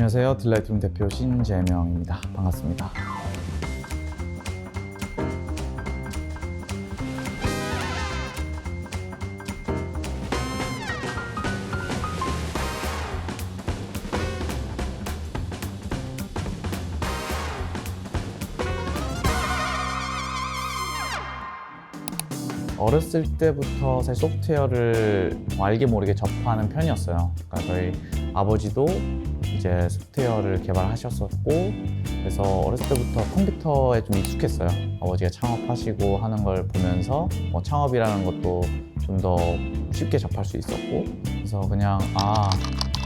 안녕하세요. 딜라이트룸 대표 신재명입니다. 반갑습니다. 어렸을 때부터 사실 소프트웨어를 뭐 알게 모르게 접하는 편이었어요. 그러니까 저희 아버지도 이제 소프트웨어를 개발하셨었고 그래서 어렸을 때부터 컴퓨터에 좀 익숙했어요. 아버지가 창업하시고 하는 걸 보면서 뭐 창업이라는 것도 좀 더 쉽게 접할 수 있었고 그래서 그냥 아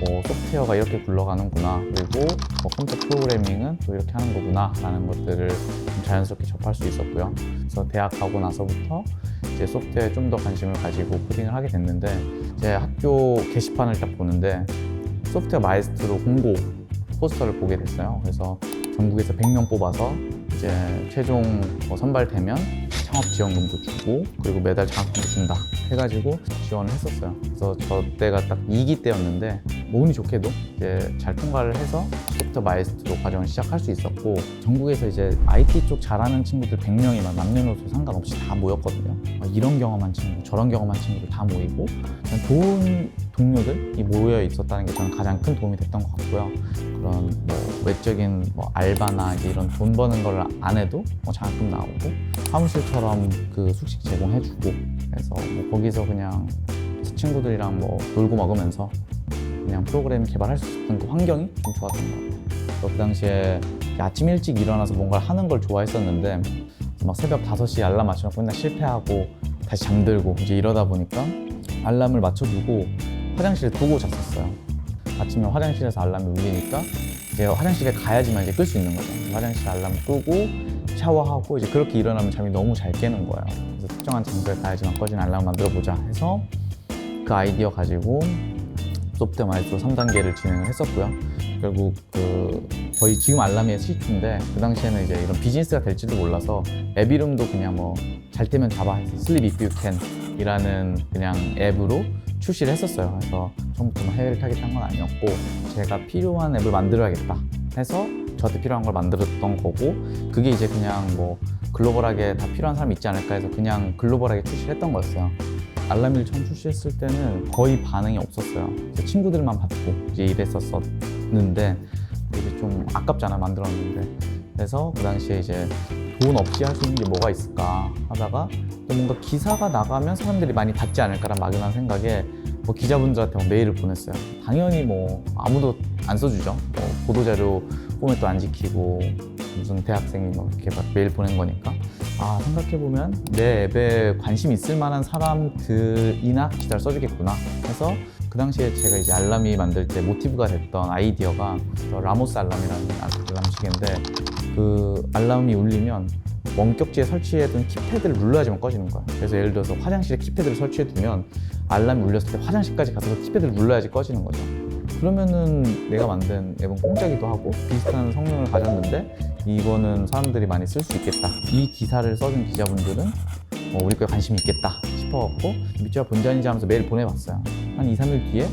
뭐 소프트웨어가 이렇게 굴러가는구나 그리고 뭐 컴퓨터 프로그래밍은 또 이렇게 하는 거구나 라는 것들을 좀 자연스럽게 접할 수 있었고요. 그래서 대학 가고 나서부터 이제 소프트웨어에 좀 더 관심을 가지고 코딩을 하게 됐는데 제 학교 게시판을 딱 보는데 소프트웨어 마에스트로 공고 포스터를 보게 됐어요. 그래서 전국에서 100명 뽑아서 이제 최종 뭐 선발되면 창업 지원금도 주고 그리고 매달 장학금도 준다 해가지고 지원을 했었어요. 그래서 저 때가 딱 2기 때였는데 뭐 운이 좋게도 이제 잘 통과를 해서 소프트웨어 마에스트로 과정을 시작할 수 있었고 전국에서 이제 IT 쪽 잘하는 친구들 100명이 막 남녀노소 상관없이 다 모였거든요. 막 이런 경험한 친구, 저런 경험한 친구들 다 모이고 좋은 동료들이 모여 있었다는 게 저는 가장 큰 도움이 됐던 것 같고요. 그런 뭐 외적인 뭐 알바나 이런 돈 버는 걸 안 해도 뭐 장학금 나오고 사무실처럼 그 숙식 제공해주고 그래서 뭐 거기서 그냥 친구들이랑 뭐 놀고 먹으면서 그냥 프로그램 개발할 수 있었던 그 환경이 좀 좋았던 것 같아요. 그 당시에 아침 일찍 일어나서 뭔가를 하는 걸 좋아했었는데 막 새벽 5시에 알람 맞춰놓고 맨날 실패하고 다시 잠들고 이제 이러다 보니까 알람을 맞춰두고 화장실에 두고 잤었어요. 아침에 화장실에서 알람이 울리니까 이제 화장실에 가야지만 이제 끌 수 있는 거죠. 화장실 알람 끄고 샤워하고 이제 그렇게 일어나면 잠이 너무 잘 깨는 거예요. 그래서 특정한 장소에 가야지만 꺼진 알람 만들어 보자 해서 그 아이디어 가지고 소프트웨어 마이크로 3단계를 진행을 했었고요. 결국 그 거의 지금 알람이 스위치인데 그 당시에는 이제 이런 비즈니스가 될지도 몰라서 앱 이름도 그냥 뭐 잘 때면 자바 해서 Sleep If You Can 이라는 그냥 앱으로 출시를 했었어요. 그래서 처음부터 뭐 해외를 타겟한 건 아니었고 제가 필요한 앱을 만들어야겠다 해서 저한테 필요한 걸 만들었던 거고 그게 이제 그냥 뭐 글로벌하게 다 필요한 사람이 있지 않을까 해서 그냥 글로벌하게 출시를 했던 거였어요. 알람이를 처음 출시했을 때는 거의 반응이 없었어요. 친구들만 받고 이제 이랬었었는데 이제 좀 아깝잖아 만들었는데 그래서 그 당시에 이제 돈 없이 할 수 있는 게 뭐가 있을까 하다가 또 뭔가 기사가 나가면 사람들이 많이 받지 않을까라는 막연한 생각에 뭐 기자분들한테 막 메일을 보냈어요. 당연히 뭐 아무도 안 써주죠. 뭐 보도자료 포맷도 안 지키고 무슨 대학생이 뭐 이렇게 막 메일 보낸 거니까 아 생각해보면 내 앱에 관심 있을 만한 사람들이나 기사를 써주겠구나 해서 그 당시에 제가 이제 알람이 만들 때 모티브가 됐던 아이디어가 저 라모스 알람이라는 알람시계인데 그 알람이 울리면 원격지에 설치해둔 키패드를 눌러야지만 꺼지는 거야. 그래서 예를 들어서 화장실에 키패드를 설치해두면 알람이 울렸을 때 화장실까지 가서 그 키패드를 눌러야지 꺼지는 거죠. 그러면은 내가 만든 앱은 공짜기도 하고 비슷한 성능을 가졌는데 이거는 사람들이 많이 쓸 수 있겠다. 이 기사를 써준 기자분들은 어, 우리 거에 관심이 있겠다 싶어갖고 밑줄가 본전이지 하면서 메일 보내봤어요. 한 2, 3일 뒤에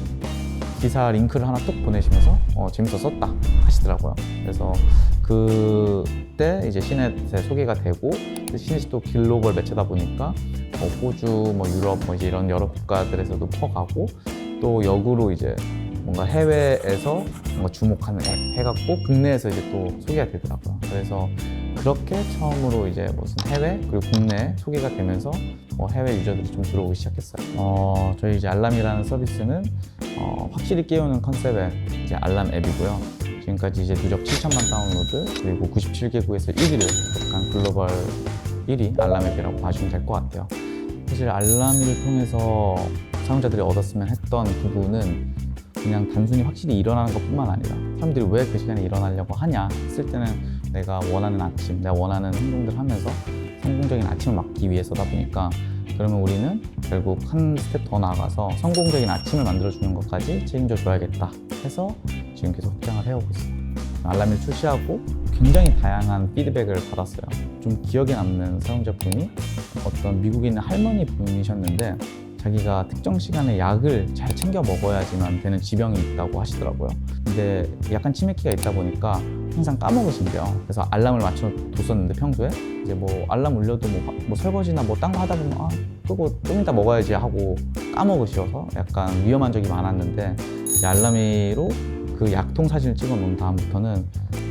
기사 링크를 하나 뚝 보내시면서 어, 재밌어 썼다 하시더라고요. 그래서 그때 이제 시넷에 소개가 되고 시넷이 또 글로벌 매체다 보니까 뭐 호주, 뭐 유럽, 뭐 이제 이런 여러 국가들에서도 퍼가고 또 역으로 이제 뭔가 해외에서 뭔가 주목하는 앱 해갖고 국내에서 이제 또 소개가 되더라고요. 그래서 그렇게 처음으로 이제 무슨 해외 그리고 국내 소개가 되면서 뭐 해외 유저들이 좀 들어오기 시작했어요. 어, 저희 이제 알람이라는 서비스는 어, 확실히 깨우는 컨셉의 이제 알람 앱이고요. 지금까지 이제 누적 7천만 다운로드 그리고 97개국에서 1위를 기록한 글로벌 1위 알람 앱이라고 봐주면 될 것 같아요. 사실 알람이를 통해서 사용자들이 얻었으면 했던 부분은 그냥 단순히 확실히 일어나는 것 뿐만 아니라 사람들이 왜 그 시간에 일어나려고 하냐 했을 때는 내가 원하는 아침, 내가 원하는 행동들 하면서 성공적인 아침을 맞기 위해서다 보니까 그러면 우리는 결국 한 스텝 더 나아가서 성공적인 아침을 만들어주는 것까지 책임져 줘야겠다 해서 지금 계속 확장을 해오고 있습니다. 알람을 출시하고 굉장히 다양한 피드백을 받았어요. 좀 기억에 남는 사용자분이 어떤 미국에 있는 할머니 분이셨는데 자기가 특정 시간에 약을 잘 챙겨 먹어야지만 되는 지병이 있다고 하시더라고요. 근데 약간 치매기가 있다 보니까 항상 까먹으신대요. 그래서 알람을 맞춰 뒀었는데 평소에 이제 뭐 알람 울려도 뭐, 뭐 설거지나 뭐 딴 거 하다 보면 아 끄고 좀 이따 먹어야지 하고 까먹으셔서 약간 위험한 적이 많았는데 알람이로 그 약통 사진을 찍어 놓은 다음부터는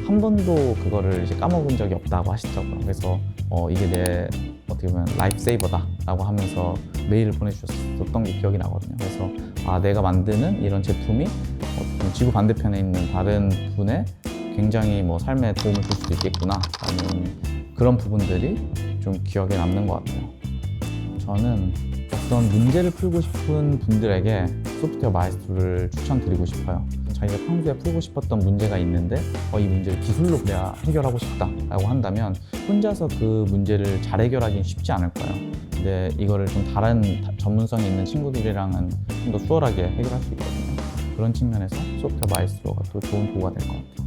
한 번도 그거를 이제 까먹은 적이 없다고 하시더라고요. 그래서 어, 이게 내 어떻게 보면 라이프 세이버다라고 하면서 메일을 보내주셨었던 게 기억이 나거든요. 그래서 아 내가 만드는 이런 제품이 어떤 지구 반대편에 있는 다른 분의 굉장히 뭐 삶에 도움을 줄 수도 있겠구나라는 그런 부분들이 좀 기억에 남는 것 같아요. 저는 어떤 문제를 풀고 싶은 분들에게 소프트웨어 마이스트로를 추천드리고 싶어요. 자기가 평소에 풀고 싶었던 문제가 있는데 어, 이 문제를 기술로 그냥 해결하고 싶다라고 한다면 혼자서 그 문제를 잘 해결하기는 쉽지 않을 거예요. 근데 이거를 좀 다른 다- 전문성이 있는 친구들이랑은 좀 더 수월하게 해결할 수 있거든요. 그런 측면에서 소프트웨어 마이스트로가 또 좋은 도구가 될 것 같아요.